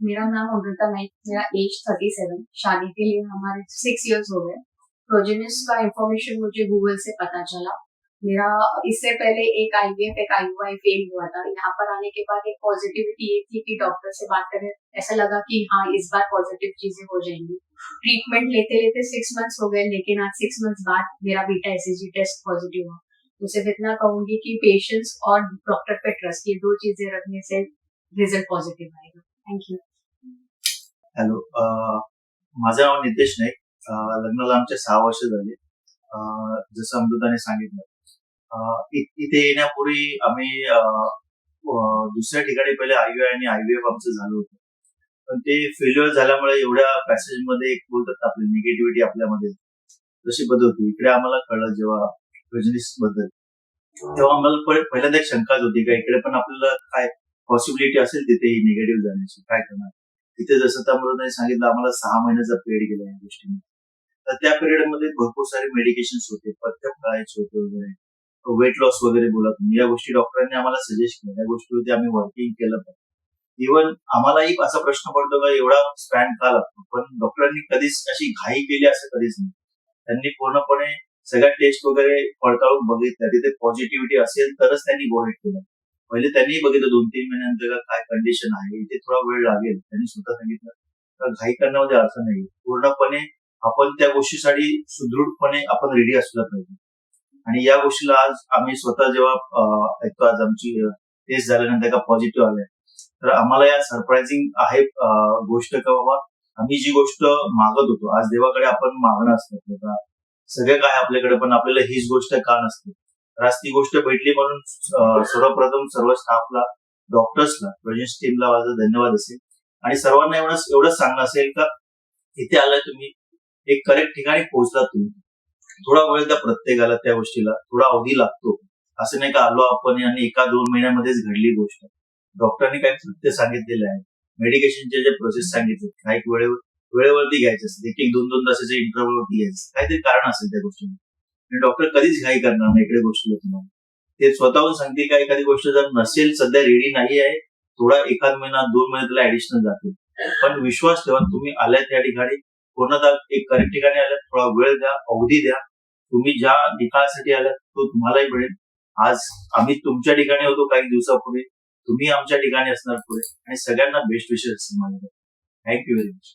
मेरा नाम अमृता नाइक मेरा एज थर्टी सेवन शादी के लिए हमारे सिक्स इयर्स हो गए। प्रोजेनिस का इंफॉर्मेशन मुझे गूगल से पता चला। मेरा, इससे पहले एक आईवीएफ एक आई आईयूआई फेल हुआ था। यहाँ पर आने के बाद एक पॉजिटिविटी ये थी कि डॉक्टर से बात करें ऐसा लगा कि हाँ इस बार पॉजिटिव चीज़ें हो जाएँगी। ट्रीटमेंट लेते लेते सिक्स मंथ्स हो गए, लेकिन आज सिक्स मंथ्स बाद मेरा बीटा एसएसजी टेस्ट पॉजिटिव हुआ। तो सिर्फ़ इतना कहूँगी कि पेशेंस और डॉक्टर पे ट्रस्ट ये दो चीज़ें रखने से रिज़ल्ट पॉजिटिव आएगा। थँक्यू हॅलो अं, माझं नाव नितेश नाईक. Uh, लग्नाला आमचे सहा वर्ष झाले. Uh, जसं अमृताने सांगितलं. Uh, इथे येण्यापूर्वी आम्ही अं, दुसऱ्या ठिकाणी पहिले आयव्ही आणि आयव्हीएफ आमचं झालं होतं. पण ते फेल्युअर झाल्यामुळे एवढ्या पॅसेजमध्ये एक बोलतात आपली निगेटिव्हिटी आपल्यामध्ये. जशी बदलते इकडे आम्हाला कळलं जेव्हा बिझनेस बद्दल तेव्हा आम्हाला पहिल्यांदा एक शंकाच होती का इकडे पण आपल्याला काय पॉसिबिलिटी असेल तिथे निगेटिव्ह जाण्याची. काय करणार? तिथे जसं त्या मुलांनी सांगितलं आम्हाला सहा महिन्याचा पिरियड गेला या गोष्टीने तर त्या पिरियडमध्ये भरपूर सारे मेडिकेशन होते पथ्य फळायचे होते वगैरे वेट लॉस वगैरे बोला तुम्ही या गोष्टी डॉक्टरांनी आम्हाला सजेस्ट केल्या. या गोष्टीवरती आम्ही वर्किंग केलं पाहिजे इव्हन आम्हालाही असा प्रश्न पडतो का एवढा स्पॅन का लागतो? पण डॉक्टरांनी कधीच अशी घाई केली असं कधीच नाही. त्यांनी पूर्णपणे सगळ्या टेस्ट वगैरे पडताळून बघितल्या. तिथे पॉझिटिव्हिटी असेल तरच त्यांनी गोहेट केलं. पहिले त्यांनी बघितलं दोन तीन महिन्यानंतर काय कंडिशन आहे इथे थोडा वेळ लागेल. त्यांनी स्वतः सांगितलं. तर घाई करण्यामध्ये अर्थ नाही. पूर्णपणे आपण त्या गोष्टीसाठी सुदृढपणे आपण रेडी असलं पाहिजे. आणि या गोष्टीला आज आम्ही स्वतः जेव्हा ऐकतो आज आमची टेस्ट झाल्यानंतर का पॉझिटिव्ह आल्या तर आम्हाला या सरप्राइझिंग आहे गोष्ट का बाबा आम्ही जी गोष्ट मागत होतो आज देवाकडे आपण मागणं असतं. सगळं काय आपल्याकडे पण आपल्याला हीच गोष्ट का नसते? तर आज ती गोष्ट भेटली म्हणून सर्वप्रथम सर्व स्टाफला डॉक्टर्सला प्रोजेक्ट टीमला माझा धन्यवाद असेल. आणि सर्वांना एवढं एवढंच सांगणं असेल का इथे आलाय तुम्ही एक करेक्ट ठिकाणी पोहोचला तुम्ही. थोडा वेळ त्या प्रत्येकाला त्या गोष्टीला थोडा अवधी लागतो. असं नाही का आलो आपण आणि एका दोन महिन्यामध्येच घडली गोष्ट. डॉक्टरने काही सत्य सांगितलेलं आहे. मेडिकेशनचे जे प्रोसेस सांगितले काही वेळेवर वेळेवरती घ्यायचे असते. एक एक दोन दोन तासाच्या इंटरव्हलवरती घ्यायचं काहीतरी कारण असेल त्या गोष्टीला आणि डॉक्टर कधीच घाई करणार नाही इकडे गोष्टीला तुम्हाला. ते स्वतःहून सांगते का एखादी गोष्ट जर नसेल सध्या रेडी नाही आहे थोडा एखाद महिना दोन महिने तुला ऍडिशनल जातील. पण विश्वास ठेवा तुम्ही आल्या त्या ठिकाणी पूर्णतः एक करेक्ट ठिकाणी आल्यात थोडा वेळ द्या अवधी द्या. तुम्ही ज्या निकालासाठी आलात तो तुम्हालाही मिळेल. आज आम्ही तुमच्या ठिकाणी होतो काही दिवसापूर्वी तुम्ही आमच्या ठिकाणी असणार पुढे. आणि सगळ्यांना बेस्ट विशेष असतील माझ्याकडे थँक्यू व्हेरी मच